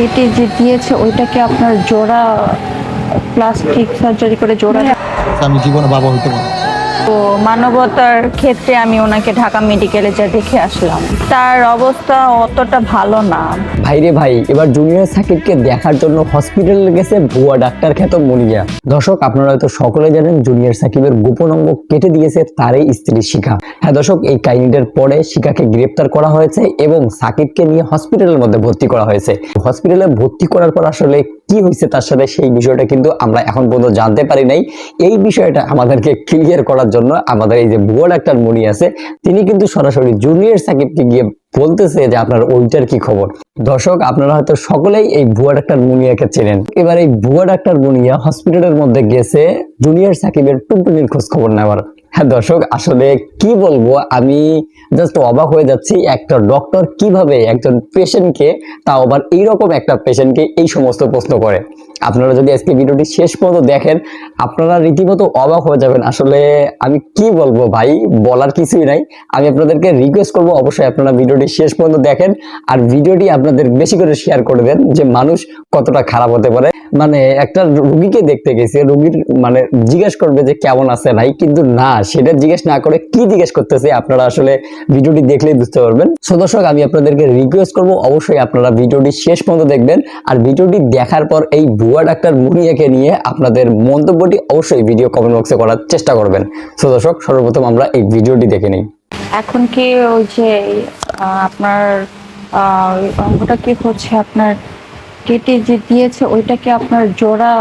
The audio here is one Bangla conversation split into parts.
কেটে যে দিয়েছে, ওইটাকে আপনার জোড়া প্লাস্টিক সার্জারি করে জোড়া আমি জীবনে বাবা হইতে পারি তো মানবতার ক্ষেত্রে আমি ওনাকে ঢাকা মেডিকেলে যা দেখে আসলাম, তার অবস্থা অতটা ভালো না। ভাইরে ভাই, এবার জুনিয়র সাকিবকে দেখার জন্য হসপিটালে গেছে ভুয়া ডাক্তার খ্যাত মনিয়া দর্শক, আপনারা হয়তো সকলে জানেন জুনিয়র সাকিবের গোপন অঙ্গ কেটে দিয়েছে তারই স্ত্রী শিখা। হ্যাঁ দর্শক, এই কাহিনীটার পরে শিখাকে গ্রেপ্তার করা হয়েছে এবং সাকিবকে নিয়ে হসপিটালের মধ্যে ভর্তি করা হয়েছে। হসপিটালে ভর্তি করার পর আসলে কি হয়েছে তার সাথে সেই বিষয়টা কিন্তু আমরা এখন পর্যন্ত জানতে পারি নাই। এই বিষয়টা আমাদেরকে ক্লিয়ার করার জন্য আমাদের এই যে ভুয়া ডাক্তার মনি আছে, তিনি কিন্তু সরাসরি জুনিয়র সাকিবকে গিয়ে বলতেছে যে আপনার ওইটার কি খবর? দর্শক, আপনারা হয়তো সকলেই এই ভুয়া ডাক্তার মুনিয়াকে চেনেন। এবার এই ভুয়া ডাক্তার মুনিয়া হসপিটালের মধ্যে গেছে জুনিয়র সাকিবের টুনটুনির খোঁজ খবর নেওয়ার। হ্যাঁ দর্শক, আসলে কি বলব? আমি জাস্ট অবাক হয়ে যাচ্ছি একটা ডক্টর কীভাবে একজন পেশেন্টকে তাও আবার এইরকম একটা পেশেন্টকে এই সমস্ত প্রশ্ন করে। আপনারা যদি আজকে ভিডিওটি শেষ পর্যন্ত দেখেন, আপনারা রীতিমতো অবাক হয়ে যাবেন। আসলে আমি কি বলব ভাই? বলার কিছুই নাই। আমি আপনাদেরকে রিকোয়েস্ট করব, অবশ্যই আপনারা ভিডিওটি শেষ পর্যন্ত দেখেন আর ভিডিওটি আপনাদের বেশি করে শেয়ার করে দেন যে মানুষ কতটা খারাপ হতে পারে। মানে একটা রুগীকে দেখতে গেছে, রুগীর মানে জিজ্ঞেস করবে যে কেমন আছে ভাই? কিন্তু না, সেটা জিজ্ঞেস না করে কি জিজ্ঞেস করতেছে, আপনারা আসলে ভিডিওটি দেখলেই বুঝতে পারবেন। সো দর্শক, আমি আপনাদেরকে রিকোয়েস্ট করব, অবশ্যই আপনারা ভিডিওটি শেষ পর্যন্ত দেখবেন। আর ভিডিওটি দেখার পর এই ভুয়া ডাক্তার মুনিয়াকে নিয়ে আপনাদের মন্তব্যটি অবশ্যই ভিডিও কমেন্ট বক্সে করার চেষ্টা করবেন। সো দর্শক সর্বপ্রথম আমরা এই ভিডিওটি দেখে নিই। এখন কি ওই যে আপনার অঙ্গটা কি হচ্ছে? আপনার কেটে যে দিয়েছে ওইটাকে আপনার জোড়া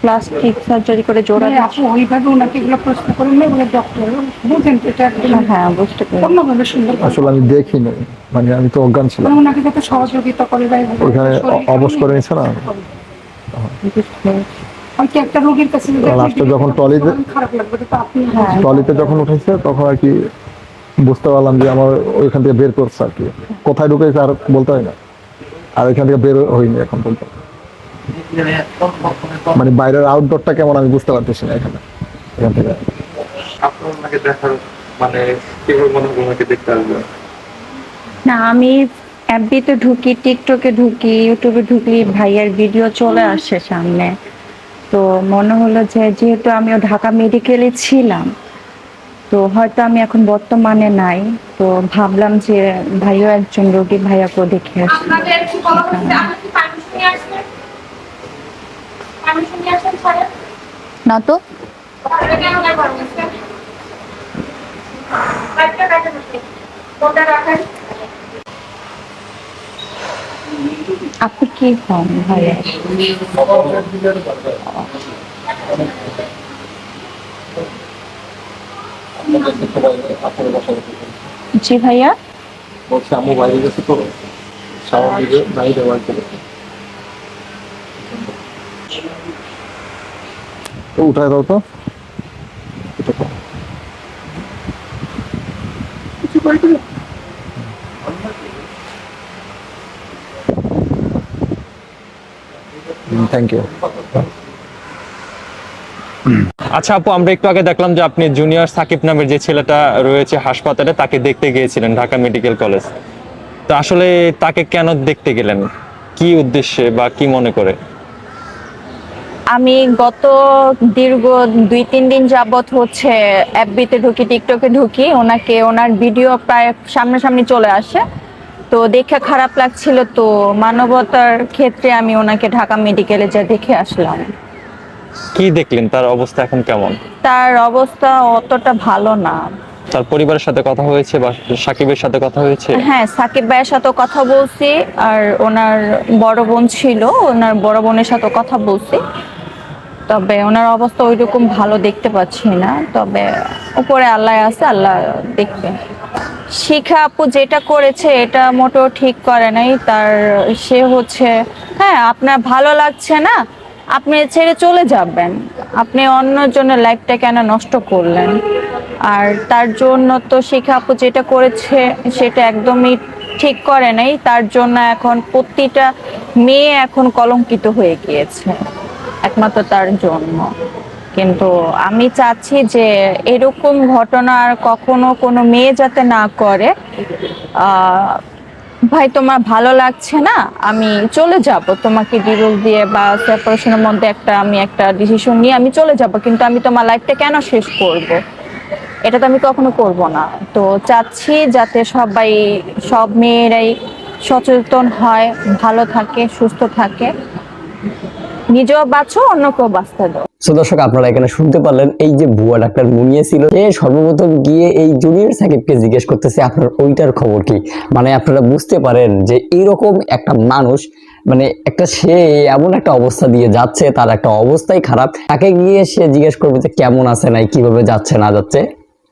প্লাস্টিক সার্জারি করে জোড়া মানে আপু ওইভাবে ওনাকে এগুলো প্রশ্ন করেন না ওগুলো ডক্টর বুঝেন তো এটা একদম হ্যাঁ বুঝতে পেরেছি। অন্যভাবে সুন্দর। আসলে আমি দেখিনি মানে আমি তো অজ্ঞান ছিলাম। মানে ওনাকে যাতে সহযোগিতা করে ওইখানে অবশ করে। নিছে না? লাস্টে যখন ট্রলিতে- খারাপ লাগবে তো আপনি হ্যাঁ। ট্রলিতে যখন উঠেছে তখন আর কি বুঝতে পারলাম যে আমার ওইখান থেকে বের করছে আর কি। কোথায় ঢুকেছে আর বলতে হয় না। আর ওইখান থেকে বের হয়নি এখন বলতে। মানে বাইরের আউটডোরটা কেমন আমি বুঝতে পারতেছি না এখানে। এখান থেকে। দেখার মানে কীভাবে মনে হয় দেখতে আসবে। না আমি অ্যাপবিতে ঢুকি টিকটকে ঢুকি ইউটিউবে ঢুকি ভাইয়ের ভিডিও চলে আসে সামনে। তো মনে হলো যে যেহেতু আমিও ঢাকা মেডিকেলে ছিলাম তো হয়তো আমি এখন বর্তমানে নাই। তো ভাবলাম যে ভাইও একজন রোগী ভাইয়াকেও দেখে আসি। আপনাদের একটু বলা হচ্ছে যে আপনি কি পারমিশন নিয়ে আসবেন পারমিশন নিয়ে আসবেন স্যারের না তো তাহলে কেন গায়ে গরম হচ্ছে বাইকটা কাটে বসে ফোনটা রাখেন আপনি কি হন, ভাইয়া? জি, ভাইয়া? বলছে, আম্মু বাইরে গেছে তো স্বাভাবিক বাইরে বাড়িতে তো উঠায় দাও তো। থ্যাংক ইউ আচ্ছা আপু আমরা একটু আগে দেখলাম যে আপনি জুনিয়র সাকিব নামের যে ছেলেটা রয়েছে হাসপাতালে তাকে দেখতে গিয়েছিলেন ঢাকা মেডিকেল কলেজ। তো আসলে তাকে কেন দেখতে গেলেন? কি উদ্দেশ্যে বা কি মনে করে? আমি গত দীর্ঘ দুই তিন দিন যাবত হচ্ছে অ্যাপবিতে ঢুকি টিকটকে ঢুকি। ওনাকে ওনার ভিডিও প্রায় সামনাসামনি চলে আসে। তো দেখে খারাপ লাগছিল তো মানবতার ক্ষেত্রে আমি ওনাকে ঢাকা মেডিকেলে যা দেখে আসলাম। কি দেখলেন? তার অবস্থা এখন কেমন? তার অবস্থা অতটা ভালো না। তার পরিবারের সাথে কথা হয়েছে বা সাকিবের সাথে কথা হয়েছে? হ্যাঁ সাকিব ভাইয়ের সাথে কথা বলছি আর ওনার বড় বোন ছিল ওনার বড় বোনের সাথে কথা বলছি। তবে ওনার অবস্থা ওইরকম ভালো দেখতে পাচ্ছি না। তবে উপরে আল্লাহ আছে আল্লাহ দেখবে। শিখা আপু যেটা করেছে এটা মোটেও ঠিক করে নাই। তার, সে হচ্ছে হ্যাঁ আপনার ভালো লাগছে না, আপনি ছেড়ে চলে যাবেন। আপনি অন্যের জন্য লাইফটা কেন নষ্ট করলেন? আর তার জন্য তো শিখা আপু যেটা করেছে, সেটা একদমই ঠিক করে নাই। তার জন্য এখন প্রতিটা মেয়ে এখন কলঙ্কিত হয়ে গিয়েছে। একমাত্র তার জন্য। কিন্তু আমি চাচ্ছি যে এরকম ঘটনা আর কখনো কোনো মেয়ে যাতে না করে ভাই তোমার ভালো লাগছে না? আমি চলে যাব। তোমাকে ডিভোর্স দিয়ে বা সেপারেশনের মধ্যে একটা আমি একটা ডিসিশন নিয়ে আমি চলে যাব, কিন্তু আমি তোমার লাইফটা কেন শেষ করব? এটা তো আমি কখনো করব না। তো চাচ্ছি যাতে সবাই, সব মেয়েরাই সচেতন হয়, ভালো থাকে, সুস্থ থাকে। নিজেও বাঁচো, অন্যকেও বাঁচতে দাও। সো দর্শক, আপনারা এখানে শুনতে পারলেন এই যে ভুয়া ডাক্তার মুনিয়া ছিল, সে সর্বপ্রথম গিয়ে এই জুনিয়র সাকিবকে জিজ্ঞেস করতেছে, আপনার ওইটার খবর কি? মানে আপনারা বুঝতে পারেন যে এইরকম একটা মানুষ মানে একটা সে এমন একটা অবস্থা দিয়ে যাচ্ছে, তার একটা অবস্থাই খারাপ। তাকে গিয়ে সে জিজ্ঞেস করবে যে, কেমন আছে নাই কীভাবে যাচ্ছে, না যাচ্ছে?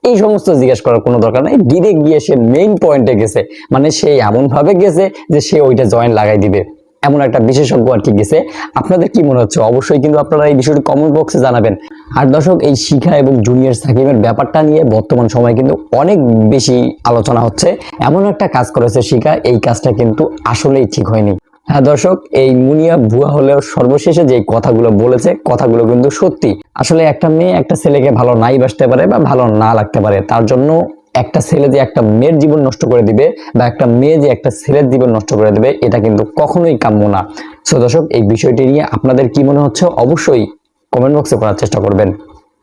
এই সমস্ত জিজ্ঞেস করার কোনো দরকার নাই। ডিরেক্ট গিয়ে সে মেইন পয়েন্টে গেছে। মানে সে এমন ভাবে গেছে যে সে ওইটা জয়েন্ট লাগাই দিবে। এমন একটা বিশেষজ্ঞ আর কি গেছে। আপনাদের কি মনে হচ্ছে? অবশ্যই কিন্তু আপনারা এই বিষয়টি কমেন্ট বক্সে জানাবেন। আর দর্শক, এই শিখা এবং জুনিয়র সাকিবের ব্যাপারটা নিয়ে বর্তমান সময় কিন্তু অনেক বেশি আলোচনা হচ্ছে। এমন একটা কাজ করেছে শিখা, এই কাজটা কিন্তু আসলেই ঠিক হয়নি। হ্যাঁ দর্শক, এই মুনিয়া ভুয়া হলেও সর্বশেষে যে কথাগুলো বলেছে, কথাগুলো কিন্তু সত্যি। আসলে একটা মেয়ে একটা ছেলেকে ভালো নাই বাসতে পারে বা ভালো না লাগতে পারে, তার জন্য একটা ছেলে যে একটা মেয়ের জীবন নষ্ট করে দিবে বা একটা মেয়ে যে একটা ছেলের জীবন নষ্ট করে দিবে, এটা কিন্তু কখনোই কাম্য না। সো দর্শক, এই বিষয়টি নিয়ে আপনাদের কি মনে হচ্ছে অবশ্যই কমেন্ট বক্সে করার চেষ্টা করবেন।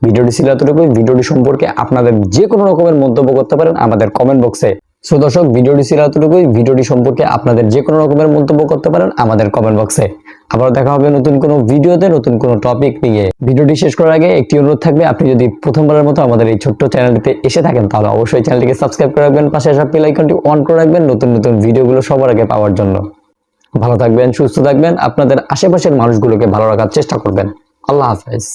ভিডিওটি ছিল এতটুকুই। ভিডিওটি সম্পর্কে আপনাদের যে কোনো রকমের মন্তব্য করতে পারেন আমাদের কমেন্ট বক্সে সো দর্শক, ভিডিওটি ছিল এতটুকুই। ভিডিওটি সম্পর্কে আপনাদের যে কোনো রকমের মন্তব্য করতে পারেন আমাদের কমেন্ট বক্সে আবার দেখা হবে নতুন কোনো ভিডিওতে, নতুন কোনো টপিক নিয়ে। ভিডিওটি শেষ করার আগে একটি অনুরোধ থাকবে, আপনি যদি প্রথমবারের মতো আমাদের এই ছোট্ট চ্যানেলটিতে এসে থাকেন, তাহলে অবশ্যই চ্যানেলটিকে সাবস্ক্রাইব করে রাখবেন, পাশে আসা বেল আইকনটি অন করে রাখবেন নতুন নতুন ভিডিওগুলো সবার আগে পাওয়ার জন্য। ভালো থাকবেন, সুস্থ থাকবেন, আপনাদের আশেপাশের মানুষগুলোকে ভালো রাখার চেষ্টা করবেন। আল্লাহ হাফেজ।